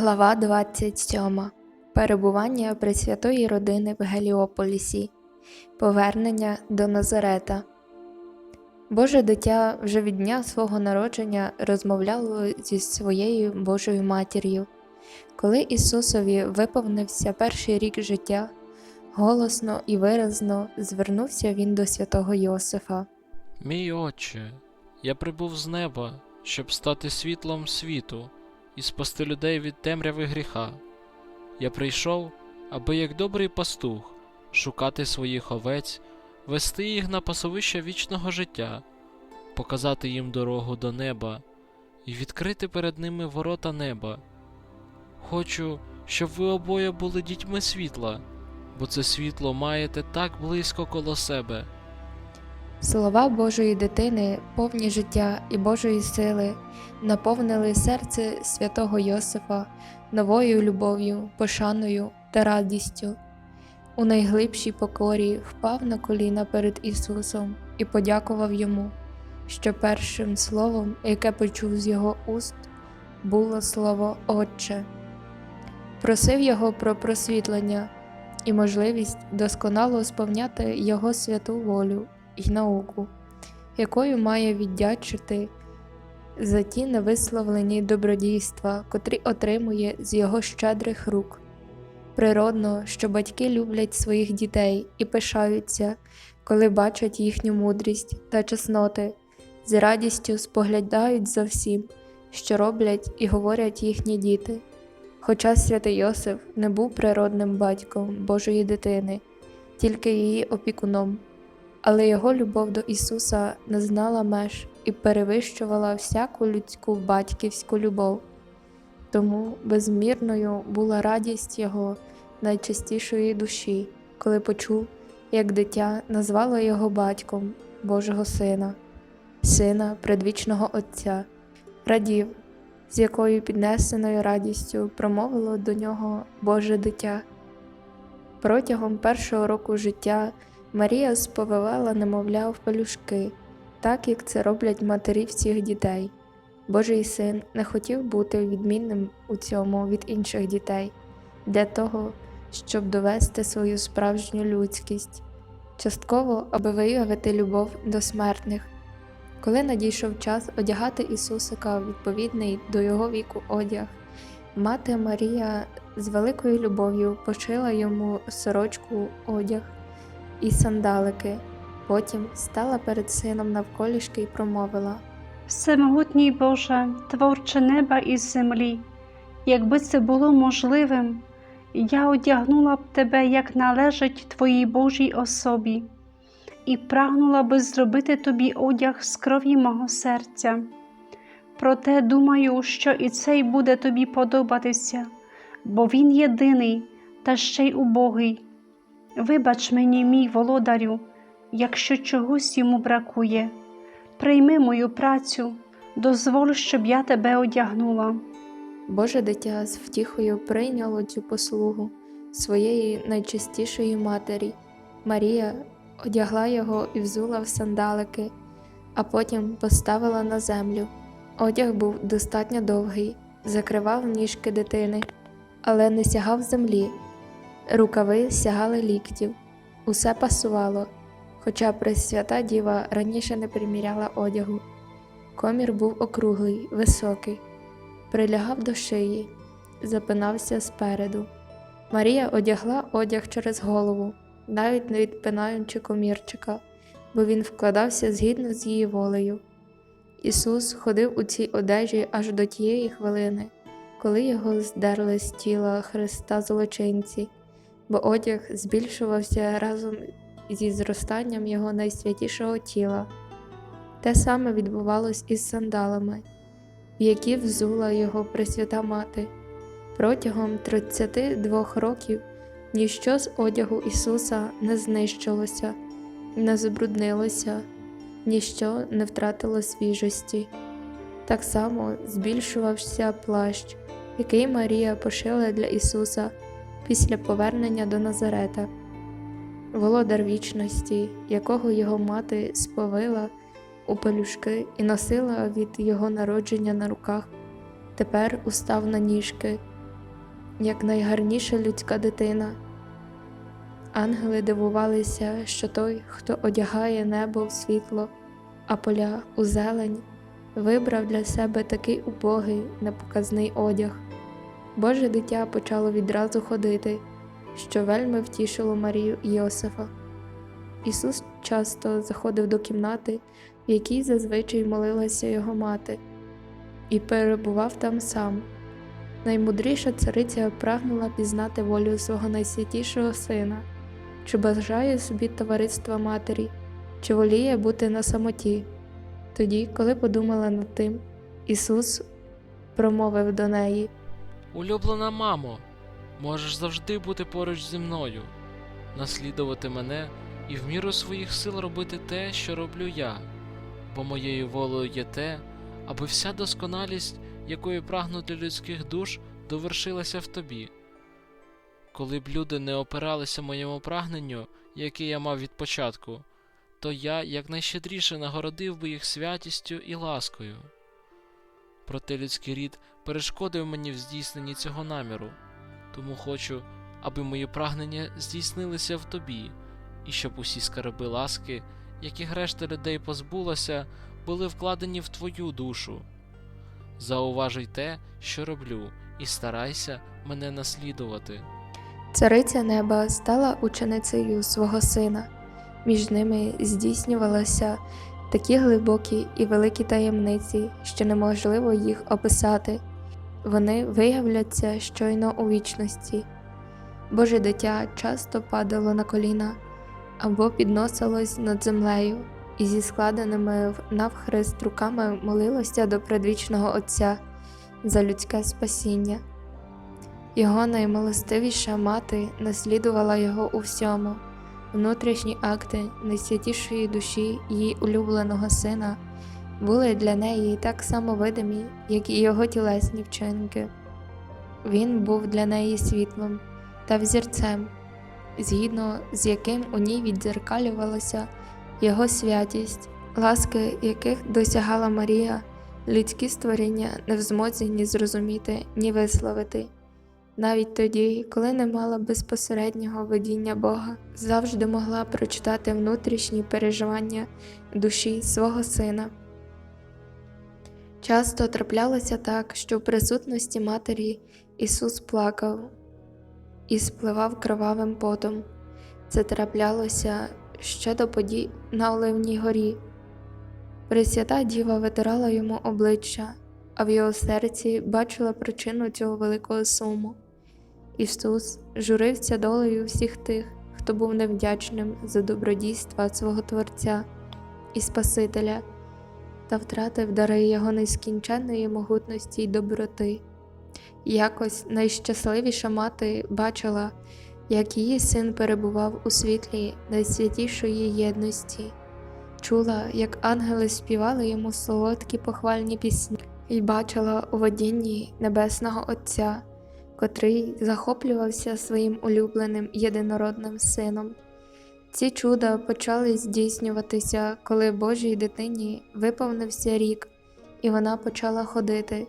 Глава 27. Перебування Пресвятої родини в Геліополісі. Повернення до Назарета. Боже дитя вже від дня свого народження розмовляло зі своєю Божою матір'ю. Коли Ісусові виповнився перший рік життя, голосно і виразно звернувся він до святого Йосифа. Мій отче, я прибув з неба, щоб стати світлом світу і спасти людей від темряви гріха. Я прийшов, аби як добрий пастух шукати своїх овець, вести їх на пасовище вічного життя, показати їм дорогу до неба і відкрити перед ними ворота неба. Хочу, щоб ви обоє були дітьми світла, бо це світло маєте так близько коло себе. Слова Божої дитини, повні життя і Божої сили, наповнили серце святого Йосифа новою любов'ю, пошаною та радістю. У найглибшій покорі впав на коліна перед Ісусом і подякував йому, що першим словом, яке почув з його уст, було слово Отче. Просив його про просвітлення і можливість досконало сповняти Його святу волю і науку, якою має віддячити за ті невисловлені добродійства, котрі отримує з його щедрих рук. Природно, що батьки люблять своїх дітей і пишаються, коли бачать їхню мудрість та чесноти, з радістю споглядають за всім, що роблять і говорять їхні діти. Хоча святий Йосиф не був природним батьком Божої дитини, тільки її опікуном, але його любов до Ісуса не знала меж і перевищувала всяку людську батьківську любов. Тому безмірною була радість його найчистішої душі, коли почув, як дитя назвало його батьком Божого Сина, Сина предвічного Отця, радів, з якою піднесеною радістю промовило до нього Боже дитя. Протягом першого року життя Марія сповивала немовля в пелюшки, так як це роблять матері всіх дітей. Божий син не хотів бути відмінним у цьому від інших дітей, для того, щоб довести свою справжню людськість, частково, аби виявити любов до смертних. Коли надійшов час одягати Ісусика відповідний до його віку одяг, мати Марія з великою любов'ю пошила йому сорочку одяг і сандалики. Потім стала перед сином навколішки і промовила Всемогутній Боже, творче неба і землі, якби це було можливим, я одягнула б тебе, як належить Твоїй Божій особі, і прагнула би зробити тобі одяг з крові мого серця. Проте думаю, що і цей буде тобі подобатися, бо він єдиний та ще й убогий. Вибач мені, мій володарю, якщо чогось йому бракує. Прийми мою працю, дозволь, щоб я тебе одягнула. Боже дитя з втіхою прийняло цю послугу своєї найчистішої матері. Марія одягла його і взула в сандалики, а потім поставила на землю. Одяг був достатньо довгий, закривав ніжки дитини, але не сягав землі. Рукави сягали ліктів, усе пасувало, хоча Пресвята Діва раніше не приміряла одягу. Комір був округлий, високий, прилягав до шиї, запинався спереду. Марія одягла одяг через голову, навіть не відпинаючи комірчика, бо він вкладався згідно з її волею. Ісус ходив у цій одежі аж до тієї хвилини, коли його здерли з тіла Христа злочинці, бо одяг збільшувався разом зі зростанням його найсвятішого тіла. Те саме відбувалось із сандалами, в які взула його Пресвята Мати. Протягом 32 років ніщо з одягу Ісуса не знищилося, не забруднилося, ніщо не втратило свіжості. Так само збільшувався плащ, який Марія пошила для Ісуса після повернення до Назарета. Володар вічності, якого його мати сповила у пелюшки і носила від його народження на руках, тепер устав на ніжки як найгарніша людська дитина. Ангели дивувалися, що той, хто одягає небо в світло, а поля у зелень, вибрав для себе такий убогий, непоказний одяг. Боже дитя почало відразу ходити, що вельми втішило Марію і Йосифа. Ісус часто заходив до кімнати, в якій зазвичай молилася його мати, і перебував там сам. Наймудріша цариця прагнула пізнати волю свого найсвятішого сина, чи бажає собі товариства матері, чи воліє бути на самоті. Тоді, коли подумала над тим, Ісус промовив до неї. Улюблена мамо, можеш завжди бути поруч зі мною, наслідувати мене і в міру своїх сил робити те, що роблю я, бо моєю волею є те, аби вся досконалість, якої прагну для людських душ, довершилася в тобі. Коли б люди не опиралися моєму прагненню, яке я мав від початку, то я якнайщедріше нагородив би їх святістю і ласкою. Проте людський рід перешкодив мені в здійсненні цього наміру, тому хочу, аби мої прагнення здійснилися в тобі, і щоб усі скарби ласки, яких решта людей позбулася, були вкладені в твою душу. Зауважуй те, що роблю, і старайся мене наслідувати. Цариця неба стала ученицею свого сина. Між ними здійснювалися такі глибокі і великі таємниці, що неможливо їх описати. Вони виявляться щойно у вічності. Боже дитя часто падало на коліна або підносилось над землею і зі складеними навхрест руками молилося до предвічного Отця за людське спасіння. Його наймилостивіша мати наслідувала його у всьому. Внутрішні акти найсвятішої душі її улюбленого сина були для неї так само видимі, як і його тілесні вчинки. Він був для неї світлом та взірцем, згідно з яким у ній віддзеркалювалася його святість, ласки яких досягала Марія, людські створіння не в змозі ні зрозуміти, ні висловити. Навіть тоді, коли не мала безпосереднього видіння Бога, завжди могла прочитати внутрішні переживання душі свого сина. Часто траплялося так, що в присутності матері Ісус плакав і спливав кровавим потом. Це траплялося ще до подій на Оливній горі. Пресвята Діва витирала йому обличчя, а в його серці бачила причину цього великого суму. Ісус журився долею всіх тих, хто був невдячним за добродійства свого Творця і Спасителя та втратив дари Його нескінченної могутності й доброти. Якось найщасливіша мати бачила, як її син перебував у світлі найсвятішої єдності, чула, як ангели співали йому солодкі похвальні пісні, і бачила у водінні Небесного Отця котрий захоплювався своїм улюбленим єдинородним сином. Ці чуда почали здійснюватися, коли Божій дитині виповнився рік, і вона почала ходити.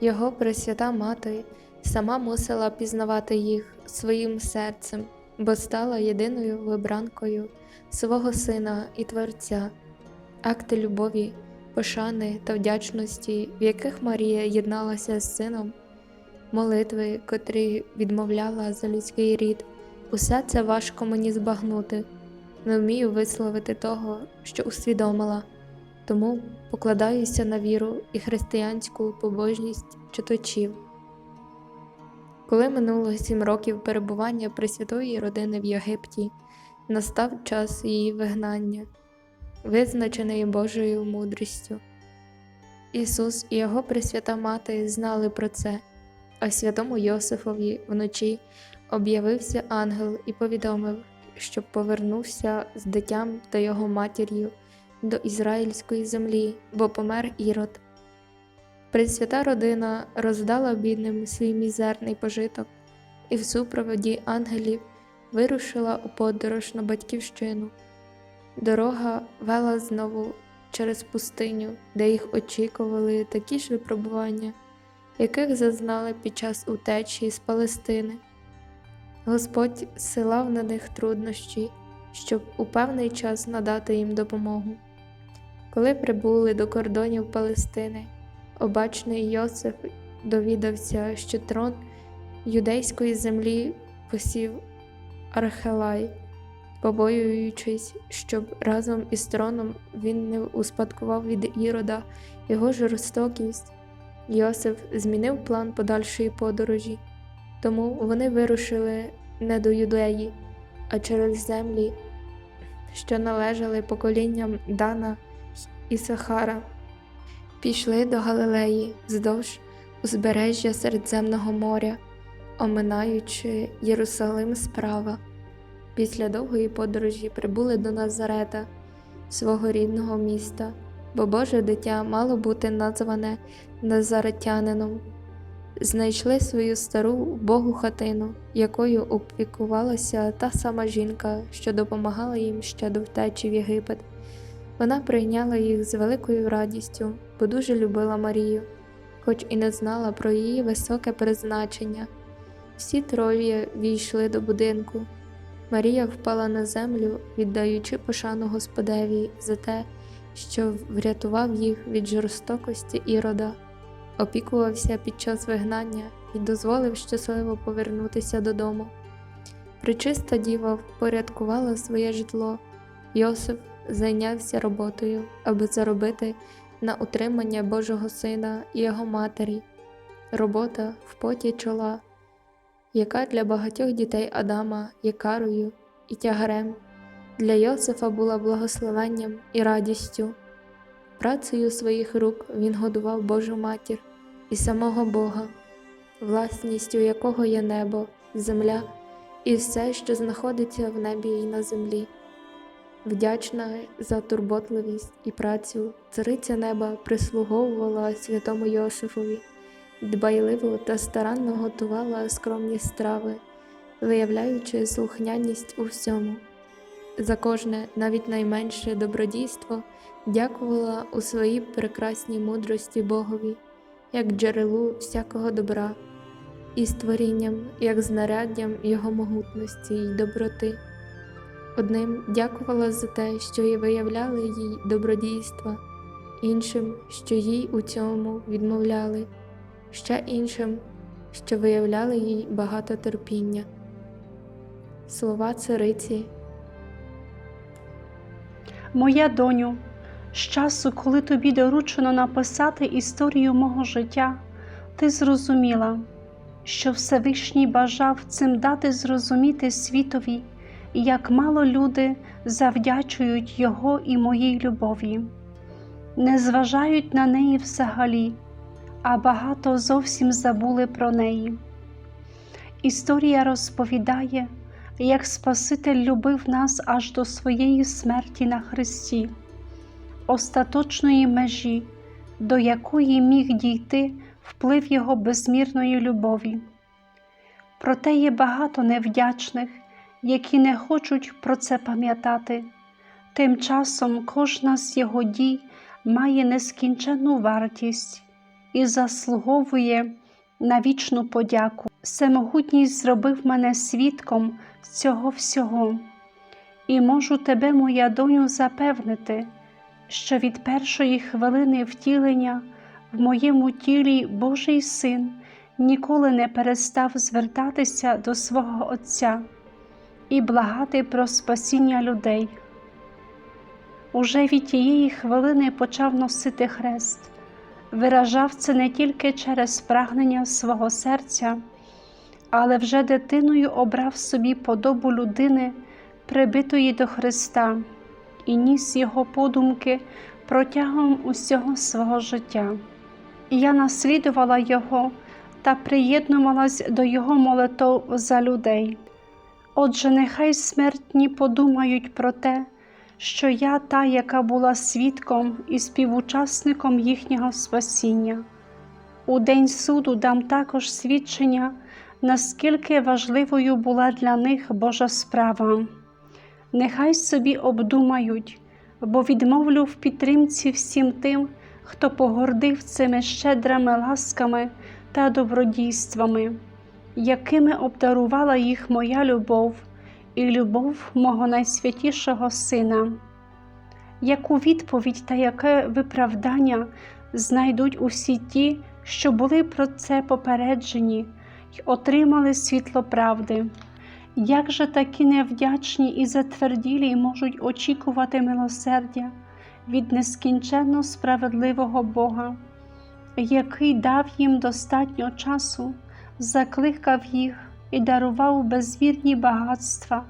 Його пресвята мати сама мусила пізнавати їх своїм серцем, бо стала єдиною вибранкою свого сина і Творця, акти любові, пошани та вдячності, в яких Марія єдналася з сином молитви, котрі відмовляла за людський рід, усе це важко мені збагнути, не вмію висловити того, що усвідомила, тому покладаюся на віру і християнську побожність читачів. Коли минуло сім років перебування Пресвятої родини в Єгипті, настав час її вигнання, визначений Божою мудрістю. Ісус і його Пресвята Мати знали про це, а святому Йосифові вночі об'явився ангел і повідомив, щоб повернувся з дитям та його матір'ю до ізраїльської землі, бо помер Ірод. Пресвята родина роздала бідним свій мізерний пожиток і в супроводі ангелів вирушила у подорож на батьківщину. Дорога вела знову через пустиню, де їх очікували такі ж випробування, яких зазнали під час утечі з Палестини. Господь силав на них труднощі, щоб у певний час надати їм допомогу. Коли прибули до кордонів Палестини, обачний Йосиф довідався, що трон юдейської землі посів Архелай, побоюючись, щоб разом із троном він не успадкував від Ірода його жорстокість. Йосиф змінив план подальшої подорожі, тому вони вирушили не до Юдеї, а через землі, що належали поколінням Дана і Сахара. Пішли до Галилеї вздовж узбережжя Середземного моря, оминаючи Єрусалим справа. Після довгої подорожі прибули до Назарета, свого рідного міста, бо Боже дитя мало бути назване Назаретянином. Знайшли свою стару Богу хатину, якою опікувалася та сама жінка, що допомагала їм ще до втечі в Єгипет. Вона прийняла їх з великою радістю, бо дуже любила Марію, хоч і не знала про її високе призначення. Всі троє війшли до будинку. Марія впала на землю, віддаючи пошану Господеві за те, що врятував їх від жорстокості ірода, опікувався під час вигнання і дозволив щасливо повернутися додому. Причиста діва впорядкувала своє житло. Йосиф зайнявся роботою, аби заробити на утримання Божого Сина і його матері. Робота в поті чола, яка для багатьох дітей Адама є карою і тягарем, для Йосифа була благословенням і радістю. Працею своїх рук він годував Божу матір і самого Бога, власністю якого є небо, земля і все, що знаходиться в небі і на землі. Вдячна за турботливість і працю, цариця неба прислуговувала святому Йосифові, дбайливо та старанно готувала скромні страви, виявляючи слухняність у всьому. За кожне, навіть найменше добродійство, дякувала у своїй прекрасній мудрості Богові, як джерелу всякого добра, і створінням, як знаряддям Його могутності й доброти. Одним дякувала за те, що й виявляли їй добродійства, іншим, що їй у цьому відмовляли, ще іншим, що виявляли їй багато терпіння. Слова цариці Моя доню, з часу, коли тобі доручено написати історію мого життя, ти зрозуміла, що Всевишній бажав цим дати зрозуміти світові, як мало люди завдячують Його і моїй любові, не зважають на неї взагалі, а багато зовсім забули про неї. Історія розповідає, як Спаситель любив нас аж до своєї смерті на Христі, остаточної межі, до якої міг дійти вплив Його безмірної любові. Проте є багато невдячних, які не хочуть про це пам'ятати. Тим часом кожна з його дій має нескінченну вартість і заслуговує на вічну подяку. Всемогутність зробив мене свідком цього всього, і можу тебе, моя доню, запевнити, що від першої хвилини втілення в моєму тілі Божий син ніколи не перестав звертатися до свого Отця і благати про спасіння людей. Уже від тієї хвилини почав носити хрест, виражав це не тільки через прагнення свого серця, але вже дитиною обрав собі подобу людини, прибитої до Христа, і ніс його подумки протягом усього свого життя. Я наслідувала його та приєднувалась до його молитов за людей. Отже, нехай смертні подумають про те, що я та, яка була свідком і співучасником їхнього спасіння. У день суду дам також свідчення, наскільки важливою була для них Божа справа. Нехай собі обдумають, бо відмовлю в підтримці всім тим, хто погордив цими щедрими ласками та добродійствами, якими обдарувала їх моя любов і любов мого найсвятішого Сина. Яку відповідь та яке виправдання знайдуть усі ті, що були про це попереджені отримали світло правди? Як же такі невдячні і затверділі можуть очікувати милосердя від нескінченно справедливого Бога, який дав їм достатньо часу, закликав їх і дарував безвірні багатства,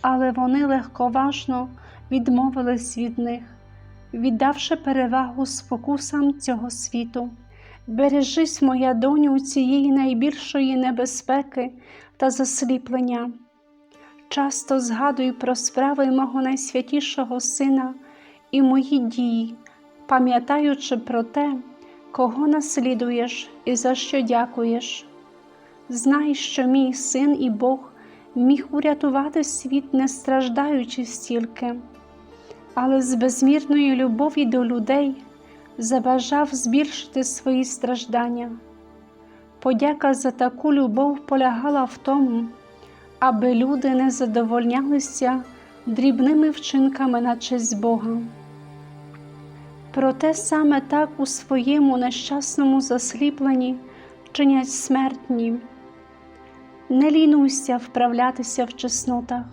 але вони легковажно відмовились від них, віддавши перевагу спокусам цього світу. Бережись, моя доню, цієї найбільшої небезпеки та засліплення. Часто згадуй про справи мого найсвятішого Сина і мої дії, пам'ятаючи про те, кого наслідуєш і за що дякуєш. Знай, що мій син і Бог міг урятувати світ, не страждаючи стільки, але з безмірної любові до людей забажав збільшити свої страждання. Подяка за таку любов полягала в тому, аби люди не задовольнялися дрібними вчинками на честь Бога. Проте саме так у своєму нещасному засліпленні чинять смертні. Не лінуйся вправлятися в чеснотах,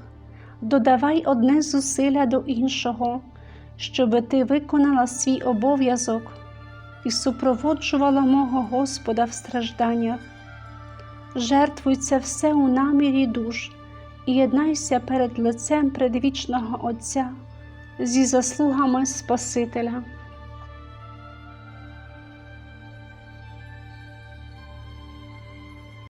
додавай одне зусилля до іншого, щоби ти виконала свій обов'язок і супроводжувала мого Господа в стражданнях. Жертвуй це все у намірі душ і єднайся перед лицем предвічного Отця зі заслугами Спасителя.